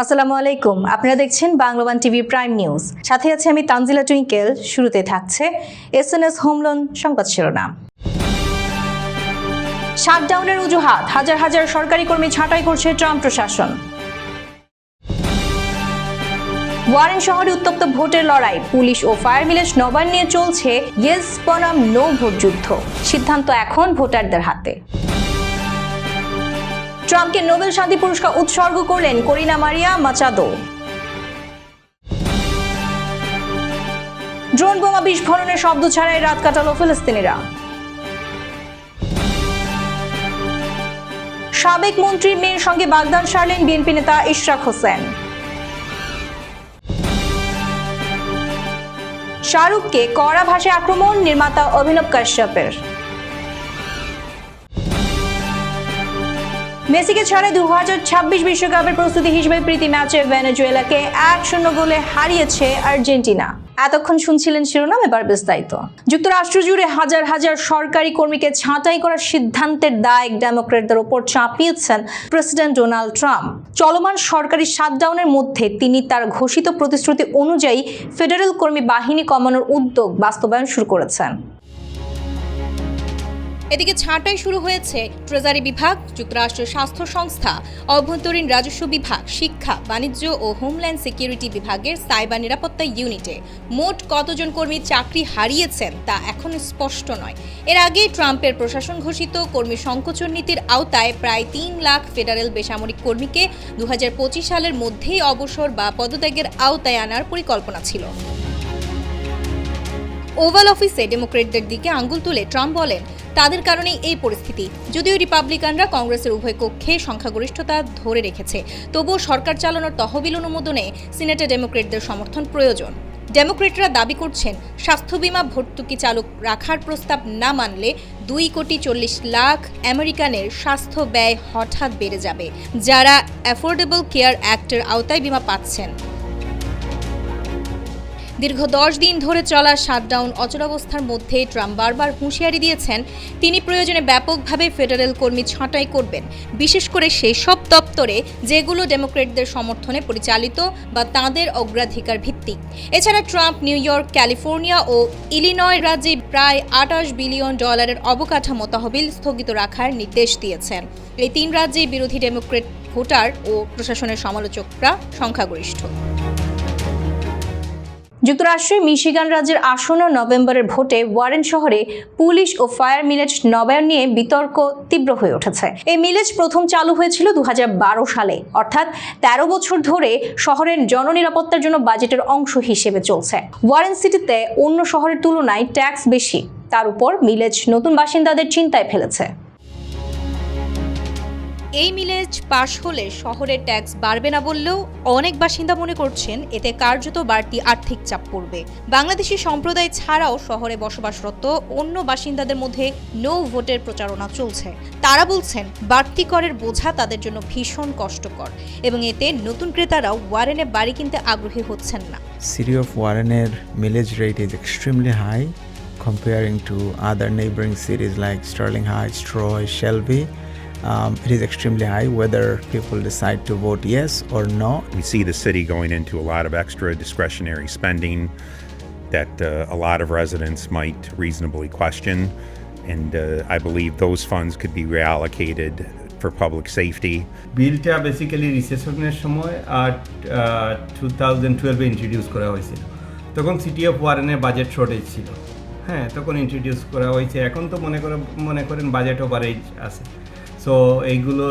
আসসালামু আলাইকুম। আপনারা দেখছেন বাংলাবান টিভি প্রাইম নিউজ। সাথে আছে আমি তানজিলা টুইঙ্কেল। শুরুতে থাকছে S N S home loan সংবাদ শিরোনাম। শাটডাউনের অজুহাত। হাজার হাজার সরকারি কর্মী ছাঁটাই করছে ট্রাম্প প্রশাসন। ওয়ারেন শহরে উত্তপ্ত ভোটের লড়াই। পুলিশ ও ফায়ার মিলেজ নবান নিয়ে চলছে ইয়েস বনাম নো ভোট যুদ্ধ। সিদ্ধান্ত এখন ভোটারদের হাতে। ট্রাম্পকে নোবেল শান্তি পুরস্কার উৎসর্গ করলেন করিনা মারিয়া মাচাদো। ড্রোন বোমা বিস্ফোরণের শব্দ ছাড়াই রাত কাটালো ফিলিস্তিনিরা। সাবেক মন্ত্রীর মেয়ের সঙ্গে বাগদান সারলেন বিএনপি নেতা ইশরাক হোসেন। শাহরুখকে কড়া ভাষায় আক্রমণ, নির্মাতা অভিনব কাশ্যপের। মেসিকে ছাড়ে দু বিশ্বকাপের প্রস্তুতি হিসেবে প্রীতি ম্যাচে ভেনেজুয়েলাকে এক শূন্য গোলে হারিয়েছে আর্জেন্টিনা। এতক্ষণ শুনছিলেন শিরোনাম, এবার বিস্তারিত। যুক্তরাষ্ট্র জুড়ে হাজার হাজার সরকারি কর্মীকে ছাঁটাই করার সিদ্ধান্তের দায় ডেমোক্রেটদের ওপর চাপিয়েছেন প্রেসিডেন্ট ডোনাল্ড ট্রাম্প। চলমান সরকারি শাটডাউনের মধ্যে তিনি তার ঘোষিত প্রতিশ্রুতি অনুযায়ী ফেডারেল কর্মী বাহিনী কমানোর উদ্যোগ বাস্তবায়ন শুরু করেছেন। এদিকে ছাঁটাই শুরু হয়েছে ট্রেজারি বিভাগ যুক্তরাষ্ট্রের স্বাস্থ্য সংস্থা, অভ্যন্তরীণ রাজস্ব বিভাগ, শিক্ষা, বাণিজ্য ও হোমল্যান্ড সিকিউরিটি বিভাগের সাইবার নিরাপত্তা ইউনিটে। মোট কতজন কর্মী চাকরি হারিয়েছেন তা এখন স্পষ্ট নয়। এর আগে ট্রাম্পের প্রশাসন ঘোষিত কর্মী সংকোচন নীতির আওতায় প্রায় তিন লাখ ফেডারেল বেসামরিক কর্মীকে দু হাজার পঁচিশ সালের মধ্যেই অবসর বা পদত্যাগের আওতায় আনার পরিকল্পনা ছিল। ওভাল অফিসে ডেমোক্রেটদের দিকে আঙ্গুল তুলে ট্রাম্প বলেন, তাদের কারণেই এই পরিস্থিতি। যদিও রিপাবলিকানরা কংগ্রেসের উভয় কক্ষে সংখ্যাগরিষ্ঠতা ধরে রেখেছে, তবুও সরকার চালানোর তহবিল অনুমোদনে সিনেটে ডেমোক্রেটদের সমর্থন প্রয়োজন। ডেমোক্রেটরা দাবি করছেন, স্বাস্থ্য বিমা ভর্তুকি চালু রাখার প্রস্তাব না মানলে দুই কোটি চল্লিশ লাখ আমেরিকানের স্বাস্থ্য ব্যয় হঠাৎ বেড়ে যাবে। যারা অ্যাফোর্ডেবল কেয়ার অ্যাক্টের আওতায় বিমা পাচ্ছেন। দীর্ঘ দশ দিন ধরে চলা শাটডাউন অচলাবস্থার মধ্যে ট্রাম্প বারবার হুঁশিয়ারি দিয়েছেন। তিনি প্রয়োজনে ব্যাপকভাবে ফেডারেল কর্মী ছাঁটাই করবেন। বিশেষ করে সেই সব দপ্তরে যেগুলো ডেমোক্রেটদের সমর্থনে পরিচালিত বা তাঁদের অগ্রাধিকার ভিত্তিক। এছাড়া ট্রাম্প নিউ ইয়র্ক, ক্যালিফোর্নিয়া ও ইলিনয় রাজ্যে প্রায় আটাশ বিলিয়ন ডলারের অবকাঠামো তহবিল স্থগিত রাখার নির্দেশ দিয়েছেন। এই তিন রাজ্যে বিরোধী ডেমোক্রেট ভোটার ও প্রশাসনের সমালোচকরা সংখ্যাগরিষ্ঠ। যুক্তরাষ্ট্রের মিশিগান রাজ্যের আসন্ন নভেম্বরের ভোটে ওয়ারেন শহরে পুলিশ ও ফায়ার মিলেজ নবায়ন নিয়ে বিতর্ক তীব্র হয়ে উঠেছে। এই মিলেজ প্রথম চালু হয়েছিল দু হাজার বারো সালে। অর্থাৎ ১৩ বছর ধরে শহরের জননিরাপত্তার জন্য বাজেটের অংশ হিসেবে চলছে। ওয়ারেন সিটিতে অন্য শহরের তুলনায় ট্যাক্স বেশি। তার উপর মিলেজ নতুন বাসিন্দাদের চিন্তায় ফেলেছে। এই মিলেজ পাশ হলে শহরের ট্যাক্স বাড়বে না বললেও অনেক বাসিন্দা মনে করছেন এতে কার্যত বাড়তি আর্থিক চাপ পড়বে বাংলাদেশি সম্প্রদায় ছাড়াও শহরে বসবাসরত অন্য বাসিন্দাদের মধ্যে নো ভোটের প্রচারণা চলছে তারা বলছেন বাড়তি করের বোঝা তাদের জন্য ভীষণ কষ্টকর এবং এতে নতুন ক্রেতারাও ওয়ারেনে বাড়ি কিনতে আগ্রহী হচ্ছেন না City of ওয়ারেনের millage rate is extremely high comparing to other neighboring cities like Sterling Heights, Troy, Shelby. Um, it is extremely high whether people decide to vote yes or no. We see the city going into a lot of extra discretionary spending that uh, a lot of residents might reasonably question. And uh, I believe those funds could be reallocated for public safety. বিলটা basically রিসেশনের সময় আর two thousand টুয়েলভে introduce করা হয়েছিল তখন city of ওয়ারেনের budget shortage ছিল হ্যাঁ তখন ইন্ট্রোডিউস করা হয়েছে এখন তো মনে করে মনে করেন বাজেট ওভারেজ আছে সো এইগুলো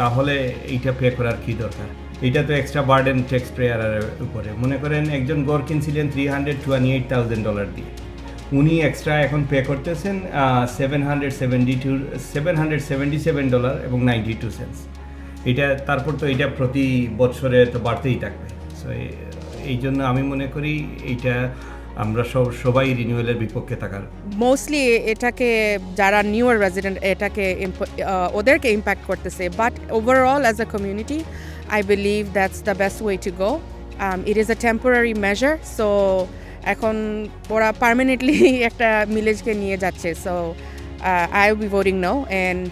তাহলে এইটা পে করার কী দরকার? এটা তো এক্সট্রা বার্ডেন ট্যাক্স পেয়ারের উপরে। মনে করেন একজন গড় কিনছিলেন three hundred twenty eight thousand dollar দিয়ে। উনি এক্সট্রা এখন পে করতেছেন seven hundred seventy two seven hundred seventy seven dollar এবং নাইনটি টু সেন্স এটা তারপর তো এটা প্রতি বছরে তো বাড়তেই থাকবে। সো এই জন্য আমি মনে করি এইটা আমরা সব, সবাই রিনিউয়ালের বিপক্ষে থাকার। মোস্টলি এটাকে যারা নিউয়ার রেজিডেন্ট এটাকে ওদেরকে ইম্প্যাক্ট করতেছে। But overall as a community I believe that's the best way to go it is a temporary measure so এখন ওরা পারমানেন্টলি একটা মিলেজকে নিয়ে যাচ্ছে। So I be voting no and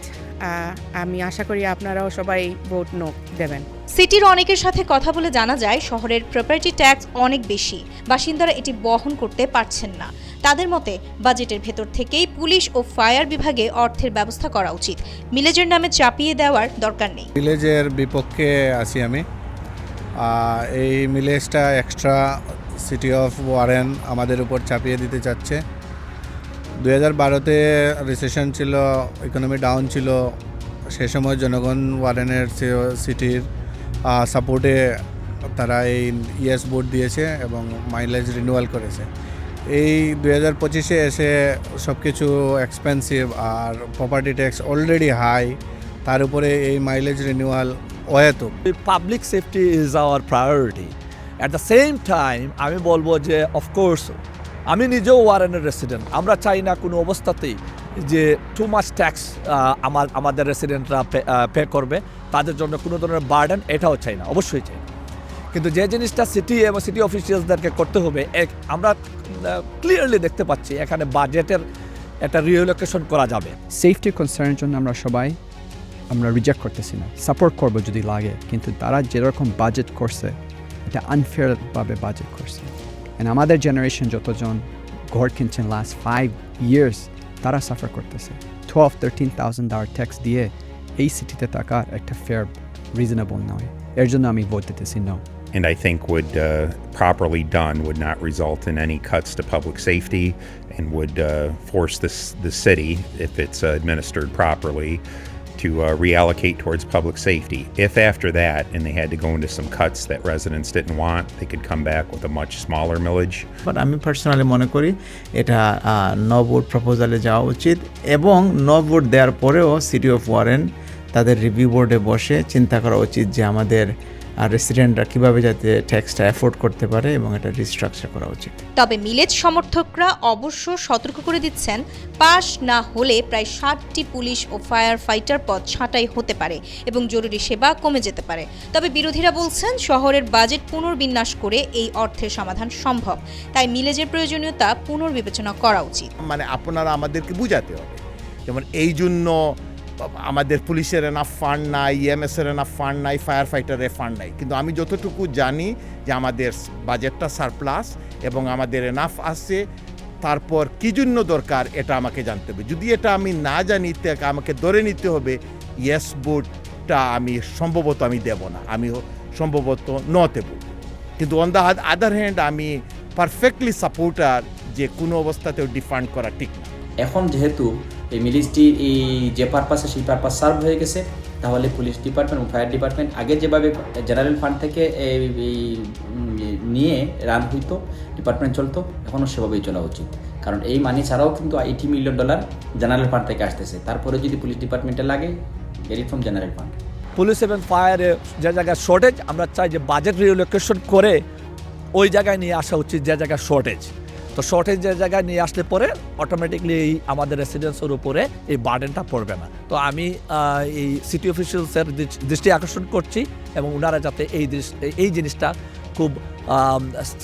আমি আশা করি আপনারাও সবাই ভোট নো দেবেন। সিটির অনেকের সাথে কথা বলে জানা যায় শহরের প্রপার্টি ট্যাক্স অনেক বেশি। বাসিন্দারা এটি বহন করতে পারছেন না। তাদের মতে বাজেটের ভেতর থেকেই পুলিশ ও ফায়ার বিভাগে অর্থের ব্যবস্থা করা উচিত। মিলেজের নামে চাপিয়ে দেওয়ার দরকার নেই। মিলেজের বিপক্ষে আছি আমি। এই মিলেজটা এক্সট্রা সিটি অফ ওয়ারেন আমাদের উপর চাপিয়ে দিতে চাচ্ছে। দু হাজার বারোতে রিসেশন ছিল ইকোনমি ডাউন ছিল, সে সময় জনগণ ওয়ারেনের সিটির সাপোর্টে তারা এই ইয়েস ভোট দিয়েছে এবং মাইলেজ রিনিউয়াল করেছে। এই দু হাজার পঁচিশে এসে সব কিছু এক্সপেন্সিভ আর প্রপার্টি ট্যাক্স অলরেডি হাই তার উপরে এই মাইলেজ রিনিউয়াল অহেতুক। Public safety is our priority at the same time আমি বলব যে অফকোর্স আমি নিজেও ওয়ারেনের রেসিডেন্ট আমরা চাই না কোনো অবস্থাতেই যে টু মাচ ট্যাক্স আমার, আমাদের রেসিডেন্টরা পে করবে। তাদের জন্য কোনো ধরনের বার্ডেন এটাও চাই না, অবশ্যই চাই কিন্তু যে জিনিসটা সিটি এবং সিটি অফিসিয়ালসদেরকে করতে হবে, এক- আমরা ক্লিয়ারলি দেখতে পাচ্ছি এখানে বাজেটের একটা রিওলোকেশন করা যাবে। সেফটি কনসার্নের জন্য আমরা সবাই, আমরা রিজেক্ট করতেছি না। সাপোর্ট করব যদি লাগে, কিন্তু তারা যেরকম বাজেট করছে, এটা আনফেয়ারভাবে বাজেট করছে। And আমাদের জেনারেশন যতজন ঘর কিনছেন লাস্ট ফাইভ ইয়ার্স তারা সাফার করতেছে twelve thirteen thousand dollar tax দিয়ে এই সিটিতে থাকার একটা ফেয়ার রিজনেবল নয় এর জন্য আমি ভোট দিতেছি no and I think would uh, properly done would not result in any cuts to public safety and would uh, force this the city, if it's uh, administered properly, to uh, reallocate towards public safety. If after that, and they had to go into some cuts that residents didn't want, they could come back with a much smaller millage. But আমি personally মনে করি এটা no vote প্রপোজালে যাওয়া উচিত এবং no vote দেওয়ার পরেও city of Warren তাদের রিভিউ বোর্ডে বসে চিন্তা করা উচিত যে আমাদের রেসিডেন্টরা কীভাবে যাতে ট্যাক্সটা অ্যাফোর্ড করতে পারে এবং এটা রিস্ট্রাকচার করা উচিত। তবে মিলেজ সমর্থকরা অবশ্য সতর্ক করে দিচ্ছেন পাশ না হলে প্রায় ষাটটি পুলিশ ও ফায়ার ফাইটার পদ ছাঁটাই হতে পারে এবং জরুরি সেবা কমে যেতে পারে। তবে বিরোধীরা বলছেন শহরের বাজেট পুনর্বিন্যাস করে এই অর্থের সমাধান সম্ভব। তাই মিলেজের প্রয়োজনীয়তা পুনর্বিবেচনা করা উচিত। মানে আপনারা আমাদেরকে বুঝাতে হবে। যেমন এই জন্য আমাদের পুলিশের এনাফ ফান্ড নাই ইএমএস এর এনাফ ফান্ড নাই ফায়ার ফাইটারের ফান্ড নাই। কিন্তু আমি যতটুকু জানি যে আমাদের বাজেটটা সারপ্লাস এবং আমাদের এনাফ আছে, তারপর কী জন্য দরকার এটা আমাকে জানতে হবে। যদি এটা আমি না জানি আমাকে ধরে নিতে হবে ইয়েস বোর্ডটা আমি সম্ভবত আমি দেব না। আমি সম্ভবত ন দেব কিন্তু অন দ্য আদার হ্যান্ড আমি পারফেক্টলি সাপোর্টার যে কোনো অবস্থাতেও ডিফান্ড করা ঠিক না। এখন যেহেতু এই মিলিশটির এই যে পারপাসে সেই পারপাস সার্ভ হয়ে গেছে, তাহলে পুলিশ ডিপার্টমেন্ট এবং ফায়ার ডিপার্টমেন্ট আগে যেভাবে জেনারেল ফান্ড থেকে এই নিয়ে রান হইতো ডিপার্টমেন্ট চলতো এখনও সেভাবেই চলা উচিত। কারণ এই মানি ছাড়াও কিন্তু eighty million dollar general fund থেকে আসতেছে। তারপরে যদি পুলিশ ডিপার্টমেন্টে লাগে get from general fund police এবং ফায়ারে যে জায়গায় শর্টেজ আমরা চাই যে বাজেট রিলোকেশন করে ওই জায়গায় নিয়ে আসা উচিত যে জায়গায় শর্টেজ তো শর্টেজ যে জায়গায় নিয়ে আসলে পরে অটোমেটিকলি এই আমাদের রেসিডেন্সের উপরে এই বার্ডেনটা পড়বে না। তো আমি এই সিটি অফিসিয়ালসের দৃষ্টি আকর্ষণ করছি এবং ওনারা যাতে এই এই জিনিসটা খুব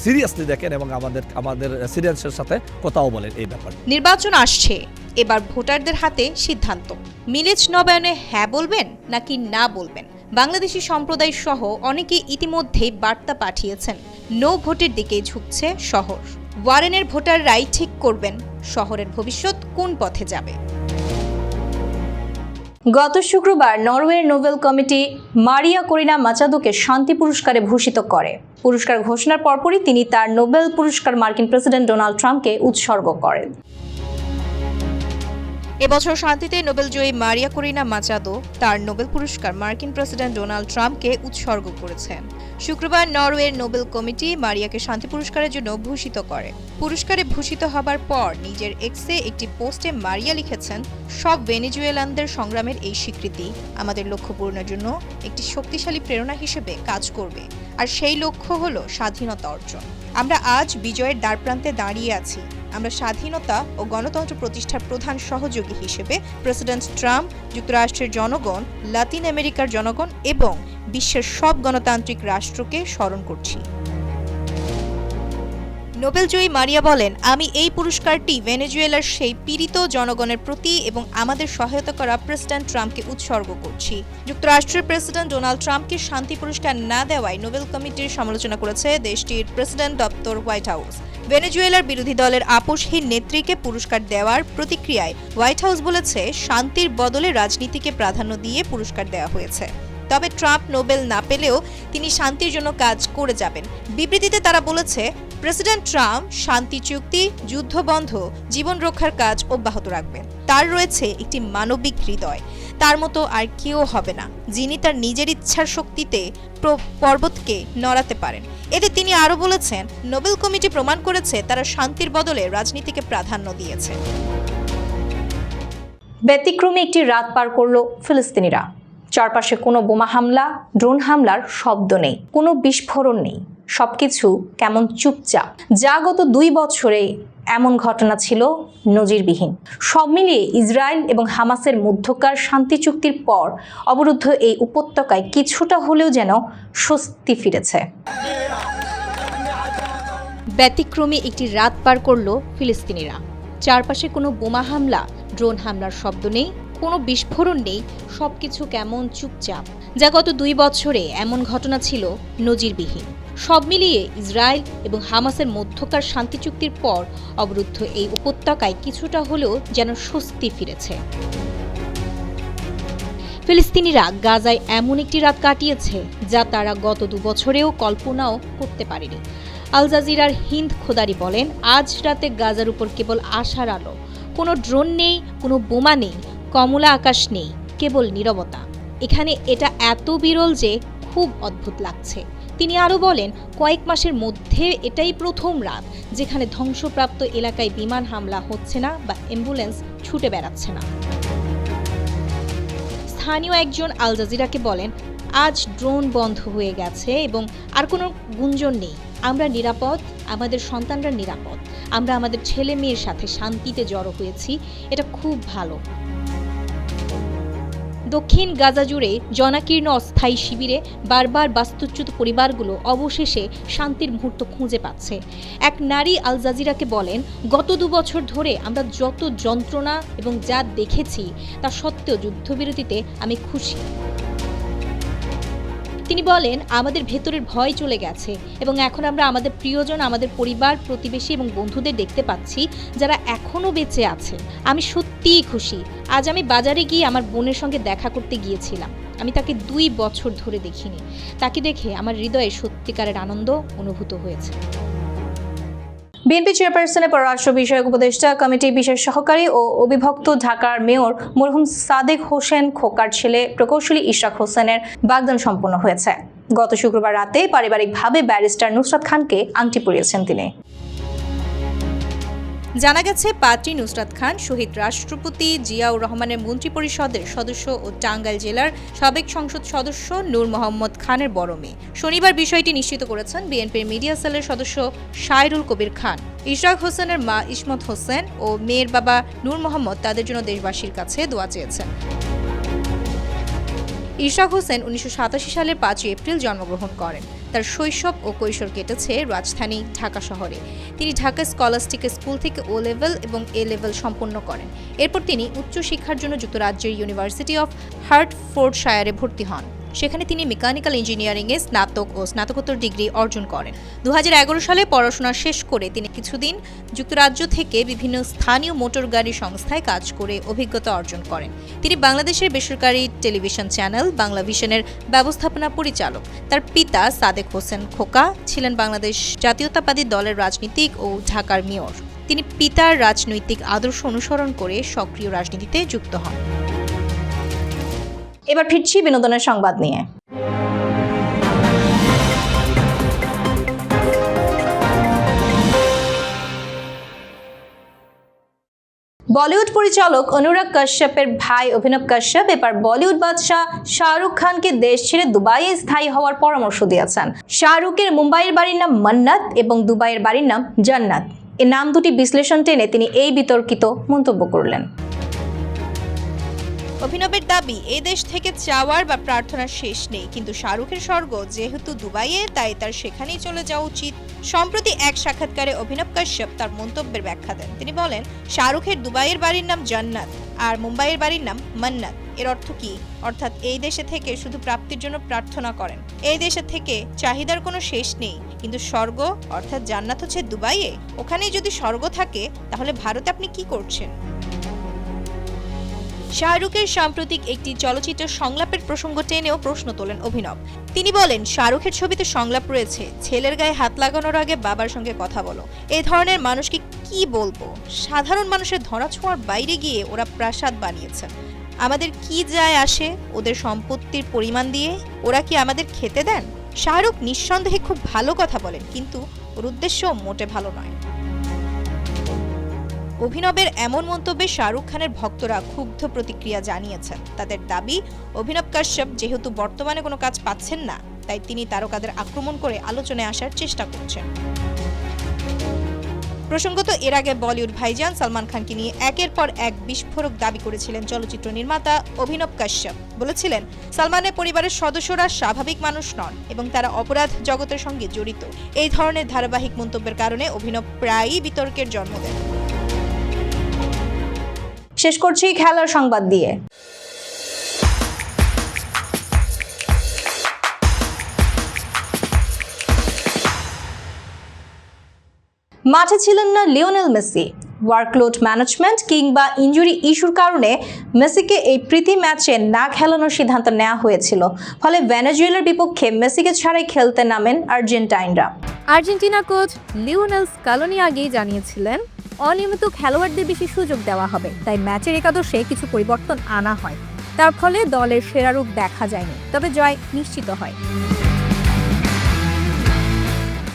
সিরিয়াসলি দেখেন এবং আমাদের আমাদের রেসিডেন্সের সাথে কথাও বলেন এই ব্যাপারে। নির্বাচন আসছে। এবার ভোটারদের হাতে সিদ্ধান্ত। মিলেজ নবায়নে হ্যাঁ বলবেন নাকি না বলবেন? বাংলাদেশি সম্প্রদায় সহ অনেকে ইতিমধ্যেই বার্তা পাঠিয়েছেন। নো ভোটের দিকে ঝুঁকছে শহর। ওয়ারেনের ভোটাররাই ঠিক করবেন। শহরের ভবিষ্যৎ কোন পথে যাবে? গত শুক্রবার নরওয়ের নোবেল কমিটি মারিয়া করিনা মাচাদোকে শান্তি পুরস্কারে ভূষিত করে। পুরস্কার ঘোষণার পরপরই তিনি তার নোবেল পুরস্কার মার্কিন প্রেসিডেন্ট ডোনাল্ড ট্রাম্পকে উৎসর্গ করেন। এবছর শান্তিতে নোবেলজয়ী মারিয়া করিনা মাচাদো তার নোবেল পুরস্কার মার্কিন প্রেসিডেন্ট ডোনাল্ড ট্রাম্পকে উৎসর্গ করেছেন। শুক্রবার নরওয়ের নোবেল কমিটি মারিয়াকে শান্তি পুরস্কারের জন্য ভূষিত করে। পুরস্কারে ভূষিত হবার পর নিজের এক্সে একটি পোস্টে মারিয়া লিখেছেন, সব ভেনেজুয়েলানদের সংগ্রামের এই স্বীকৃতি আমাদের লক্ষ্য পূরণের জন্য একটি শক্তিশালী প্রেরণা হিসেবে কাজ করবে, আর সেই লক্ষ্য হল স্বাধীনতা অর্জন। আমরা আজ বিজয়ের দ্বারপ্রান্তে দাঁড়িয়ে আছি। আমরা স্বাধীনতা ও গণতন্ত্র প্রতিষ্ঠার প্রধান সহযোগী হিসেবে প্রেসিডেন্ট ট্রাম্প, যুক্তরাষ্ট্রের জনগণ, লাতিন আমেরিকার জনগণ এবং বিশ্বের সব গণতান্ত্রিক রাষ্ট্রকে স্মরণ করছি। নোবেলজয়ী মারিয়া বলেন, আমি এই পুরস্কারটি ভেনেজুয়েলার সেই পীড়িত জনগণের প্রতি এবং আমাদের সহায়তা করা প্রেসিডেন্ট ট্রাম্পকে উৎসর্গ করছি। যুক্তরাষ্ট্রের প্রেসিডেন্ট ডোনাল্ড ট্রাম্পকে শান্তি পুরস্কার না দেওয়ায় নোবেল কমিটির সমালোচনা করেছে দেশটির প্রেসিডেন্ট দপ্তর হোয়াইট হাউস। ভেনেজুয়েলার বিরোধী দলের আপোষহীন নেত্রীকে পুরস্কার দেওয়ার প্রতিক্রিয়ায় হোয়াইট হাউস বলেছে, শান্তির বদলে রাজনীতিকে প্রাধান্য দিয়ে পুরস্কার দেওয়া হয়েছে। তবে ট্রাম্প নোবেল না পেলেও তিনি শান্তির জন্য কাজ করে যাবেন। বিবৃতিতে তারা বলেছে, প্রেসিডেন্ট ট্রাম্প শান্তি চুক্তি, যুদ্ধ বন্ধ, জীবন রক্ষার কাজ অব্যাহত রাখবেন। তার রয়েছে একটি মানবিক হৃদয়। তার মতো আর কেউ হবে না, যিনি তার নিজের ইচ্ছার শক্তিতে পর্বতকে নড়াতে পারেন। এতে তিনি আরও বলেছেন, নোবেল কমিটি প্রমাণ করেছে তারা শান্তির বদলে রাজনীতিকে প্রাধান্য দিয়েছে। ব্যতিক্রমে একটি রাত পার করল ফিলিস্তিনিরা। চারপাশে কোনো বোমা হামলা, ড্রোন হামলার শব্দ নেই, কোনো বিস্ফোরণ নেই, সবকিছু কেমন চুপচাপ। যা গত দুই বছরে এমন ঘটনা ছিল নজিরবিহীন। সব মিলিয়ে ইসরায়েল এবং হামাসের মধ্যকার শান্তি চুক্তির পর অবরুদ্ধ এই উপত্যকায় কিছুটা হলেও যেন স্বস্তি ফিরেছে। ব্যতিক্রমী একটি রাত পার করল ফিলিস্তিনিরা। চারপাশে কোনো বোমা হামলা, ড্রোন হামলার শব্দ নেই কোনো বিস্ফোরণ নেই, সবকিছু কেমন চুপচাপ। যা গত দুই বছরে এমন ঘটনা ছিল নজিরবিহীন। সব মিলিয়ে ইসরায়েল এবং হামাসের মধ্যকার শান্তি চুক্তির পর অবরুদ্ধ এই উপত্যকায় কিছুটা হলেও যেন স্বস্তি ফিরেছে। ফিলিস্তিনিরা গাজায় এমন একটি রাত কাটিয়েছে যা তারা গত দু বছরেও কল্পনাও করতে পারেনি। আল জাজিরার হিন্দ খোদারি বলেন, আজ রাতে গাজার উপর কেবল আশার আলো। কোনো ড্রোন নেই, কোনো বোমা নেই কমলা আকাশ নেই, কেবল নীরবতা। এখানে এটা এত বিরল যে খুব অদ্ভুত লাগছে। তিনি আরও বলেন, কয়েক মাসের মধ্যে এটাই প্রথম রাত, যেখানে ধ্বংসপ্রাপ্ত এলাকায় বিমান হামলা হচ্ছে না বা অ্যাম্বুলেন্স ছুটে বেড়াচ্ছে না। স্থানীয় একজন আল জাজিরাকে বলেন, আজ ড্রোন বন্ধ হয়ে গেছে এবং আর কোনো গুঞ্জন নেই। আমরা নিরাপদ, আমাদের সন্তানরা নিরাপদ। আমরা আমাদের ছেলে মেয়ের সাথে শান্তিতে জড়ো হয়েছি। এটা খুব ভালো। দক্ষিণ গাজা জুড়ে জনাকীর্ণ অস্থায়ী শিবিরে বারবার বাস্তুচ্যুত পরিবারগুলো অবশেষে শান্তির মুহূর্ত খুঁজে পাচ্ছে। এক নারী আল জাজিরাকে বলেন, গত দু বছর ধরে আমরা যত যন্ত্রণা এবং যা দেখেছি, তা সত্ত্বেও যুদ্ধবিরতিতে আমি খুশি। তিনি বলেন, আমাদের ভেতরের ভয় চলে গেছে এবং এখন আমরা আমাদের প্রিয়জন, আমাদের পরিবার, প্রতিবেশী এবং বন্ধুদের দেখতে পাচ্ছি যারা এখনও বেঁচে আছে। আমি সত্যিই খুশি। আজ আমি বাজারে গিয়ে আমার বোনের সঙ্গে দেখা করতে গিয়েছিলাম। আমি তাকে দুই বছর ধরে দেখিনি। তাকে দেখে আমার হৃদয়ে সত্যিকারের আনন্দ অনুভূত হয়েছে। বিএনপি চেয়ারপারসনের পররাষ্ট্র বিষয়ক উপদেষ্টা কমিটির বিশেষ সহকারী ও অবিভক্ত ঢাকার মেয়র মরহুম সাদেক হোসেন খোকার ছেলে প্রকৌশলী ইশরাক হোসেনের বাগদান সম্পন্ন হয়েছে। গত শুক্রবার রাতে পারিবারিকভাবে ব্যারিস্টার নুসরাত খানকে আংটি পরিয়েছেন তিনি। জানা গেছে পাত্রী নুসরাত খান, শহীদ রাষ্ট্রপতি জিয়াউর রহমানের মন্ত্রিপরিষদের সদস্য ও টাঙ্গাইল জেলার সাবেক সংসদ সদস্য নূর মোহাম্মদ খানের বড় মেয়ে। শনিবার বিষয়টি নিশ্চিত করেছেন বিএনপির মিডিয়া সেলের সদস্য শায়রুল কবির খান। ইশরাক হোসেনের মা ইসমত হোসেন ও মেয়ের বাবা নূর মোহাম্মদ তাদের জন্য দেশবাসীর কাছে দোয়া চেয়েছেন। ইশরাক হোসেন উনিশশো সালের পাঁচই এপ্রিল জন্মগ্রহণ করেন। তার শৈশব ও কৈশোর কেটেছে রাজধানী ঢাকা শহরে। তিনি ঢাকা স্কলাস্টিক স্কুল থেকে ও লেভেল এবং এ লেভেল সম্পন্ন করেন। এরপর তিনি উচ্চশিক্ষার জন্য যুক্তরাজ্যের ইউনিভার্সিটি অফ হার্টফোর্ডশায়ারে ভর্তি হন। সেখানে তিনি মেকানিক্যাল ইঞ্জিনিয়ারিংয়ে স্নাতক ও স্নাতকোত্তর ডিগ্রি অর্জন করেন। দু হাজার এগারো সালে পড়াশোনা শেষ করে তিনি কিছুদিন যুক্তরাজ্য থেকে বিভিন্ন স্থানীয় মোটর গাড়ি সংস্থায় কাজ করে অভিজ্ঞতা অর্জন করেন। তিনি বাংলাদেশের বেসরকারি টেলিভিশন চ্যানেল বাংলা ভিশনের ব্যবস্থাপনা পরিচালক। তার পিতা সাদেক হোসেন খোকা ছিলেন বাংলাদেশ জাতীয়তাবাদী দলের রাজনীতিক ও ঢাকার মেয়র। তিনি পিতার রাজনৈতিক আদর্শ অনুসরণ করে সক্রিয় রাজনীতিতে যুক্ত হন। এবার ফিরছি বিনোদনের সংবাদ নিয়ে। বলিউড পরিচালক অনুরাগ কাশ্যপের ভাই অভিনব কাশ্যপ এবার বলিউড বাদশাহ শাহরুখ খানকে দেশ ছেড়ে দুবাইয়ে স্থায়ী হওয়ার পরামর্শ দিয়েছেন। শাহরুখের মুম্বাইয়ের বাড়ির নাম মান্নাত এবং দুবাইয়ের বাড়ির নাম জান্নাত। এ নাম দুটি বিশ্লেষণ টেনে তিনি এই বিতর্কিত মন্তব্য করলেন। অভিনবের দাবি এই দেশ থেকে চাওয়ার বা প্রার্থনার শেষ নেই। কিন্তু শাহরুখের স্বর্গ যেহেতু দুবাইয়ে, তাই তার সেখানেই চলে যাওয়া উচিত। সম্প্রতি এক সাক্ষাৎকারে অভিনব কাশ্যপ তার মন্তব্যের ব্যাখ্যা দেন। তিনি বলেন, শাহরুখের দুবাইয়ের বাড়ির নাম জান্নাত আর মুম্বাইয়ের বাড়ির নাম মান্নাত। এর অর্থ কি? অর্থাৎ এই দেশে থেকে শুধু প্রাপ্তির জন্য প্রার্থনা করেন। এই দেশে থেকে চাহিদার কোনো শেষ নেই। কিন্তু স্বর্গ, অর্থাৎ জান্নাত হচ্ছে দুবাইয়ে। ওখানেই যদি স্বর্গ থাকে, তাহলে ভারতে আপনি কি করছেন? শাহরুখের সাম্প্রতিক একটি চলচ্চিত্র সংলাপের প্রসঙ্গ টেনেও প্রশ্ন তোলেন অভিনব। তিনি বলেন, শাহরুখের ছবিতে সংলাপ রয়েছে, ছেলের গায়ে হাত লাগানোর আগে বাবার সঙ্গে কথা বলো। এই ধরনের মানুষকে কি বলব? সাধারণ মানুষের ধরা ছোঁয়ার বাইরে গিয়ে ওরা প্রাসাদ বানিয়েছে। আমাদের কি যায় আসে? ওদের সম্পত্তির পরিমাণ দিয়ে ওরা কি আমাদের খেতে দেন? শাহরুখ নিঃসন্দেহে খুব ভালো কথা বলেন, কিন্তু ওর উদ্দেশ্য মোটে ভালো নয়। অভিনবের এমন মন্তব্যে শাহরুখ খানের ভক্তরা ক্ষুব্ধ প্রতিক্রিয়া জানিয়েছেন। তাদের দাবি, অভিনব কাশ্যপ যেহেতু বর্তমানে কোনো কাজ পাচ্ছেন না, তাই তিনি তারকাদের আক্রমণ করে আলোচনায় আসার চেষ্টা করছেন। প্রসঙ্গত, এর আগে বলিউড ভাইজান সালমান খানকে নিয়ে একের পর এক বিস্ফোরক দাবি করেছিলেন চলচ্চিত্র নির্মাতা অভিনব কাশ্যপ। বলেছিলেন, সালমানের পরিবারের সদস্যরা স্বাভাবিক মানুষ নন এবং তারা অপরাধ জগতের সঙ্গে জড়িত। এই ধরনের ধারাবাহিক মন্তব্যের কারণে অভিনব প্রায়ই বিতর্কের জন্ম দেন। শেষ করছি খেলার সংবাদ দিয়ে। মাঠে ছিলেন না লিওনেল মেসি। ওয়ার্কলোড ম্যানেজমেন্ট কিংবা ইনজুরি ইস্যুর কারণে মেসিকে এই প্রীতি ম্যাচে না খেলানোর সিদ্ধান্ত নেওয়া হয়েছিল। ফলে ভেনেজুয়েলার বিপক্ষে মেসিকে ছাড়াই খেলতে নামেন আর্জেন্টাইনরা। আর্জেন্টিনা কোচ লিওনেল স্কালোনি আগেই জানিয়েছিলেন অনিয়মিত খেলোয়াড়দের বেশি সুযোগ দেওয়া হবে, তাই ম্যাচের একাদশে কিছু পরিবর্তন আনা হয়। তার ফলে দলের সেরা রূপ দেখা যায়নি, তবে জয় নিশ্চিত হয়।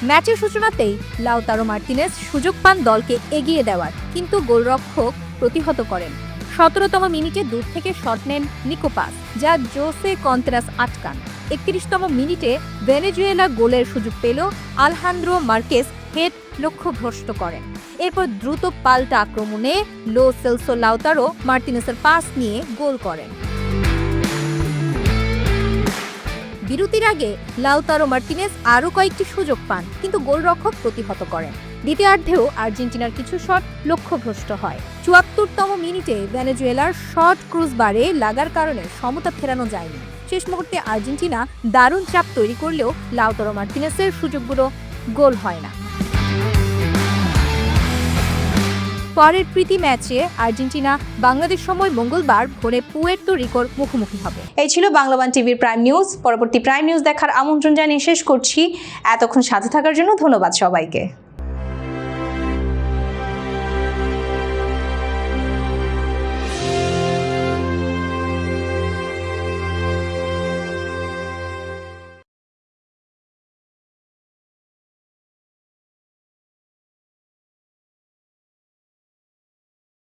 ম্যাচের সূচনাতেই লাউতারো মার্টিনেস সুযোগ পান দলকে এগিয়ে দেওয়ার, কিন্তু গোলরক্ষক প্রতিহত করেন। সতেরোতম মিনিটে দূর থেকে শট নেন নিকোপাস, যা জোসে কন্ত্রাস আটকান। একত্রিশতম মিনিটে ভেনেজুয়েলা গোলের সুযোগ পেল আলহান্দ্রো মার্কেস হেড লক্ষ্যভ্রষ্ট করেন এরপর দ্রুত পাল্টা আক্রমণে লো সেলসো লাউতারো মার্টিনেসের পাস নিয়ে গোল করেন। বিরতির আগে লাউতারো মার্টিনেস আরও কয়েকটি সুযোগ পান, কিন্তু গোলরক্ষক প্রতিহত করেন। দ্বিতীয়ার্ধেও আর্জেন্টিনার কিছু শট লক্ষ্যভ্রষ্ট হয়। চুয়াত্তরতম মিনিটে ভেনেজুয়েলার শর্ট ক্রুজ বারে লাগার কারণে সমতা ফেরানো যায়নি। শেষ মুহূর্তে আর্জেন্টিনা দারুণ চাপ তৈরি করলেও লাউতারো মার্টিনেসের সুযোগগুলো গোল হয় না। পরের প্রীতি ম্যাচে আর্জেন্টিনা বাংলাদেশ সময় মঙ্গলবার ভোরে পুয়ের্তো রিকোর মুখোমুখি হবে। এই ছিল বাংলাবান টিভির প্রাইম নিউজ। পরবর্তী প্রাইম নিউজ দেখার আমন্ত্রণ জানিয়ে শেষ করছি। এতক্ষণ সাথে থাকার জন্য ধন্যবাদ সবাইকে।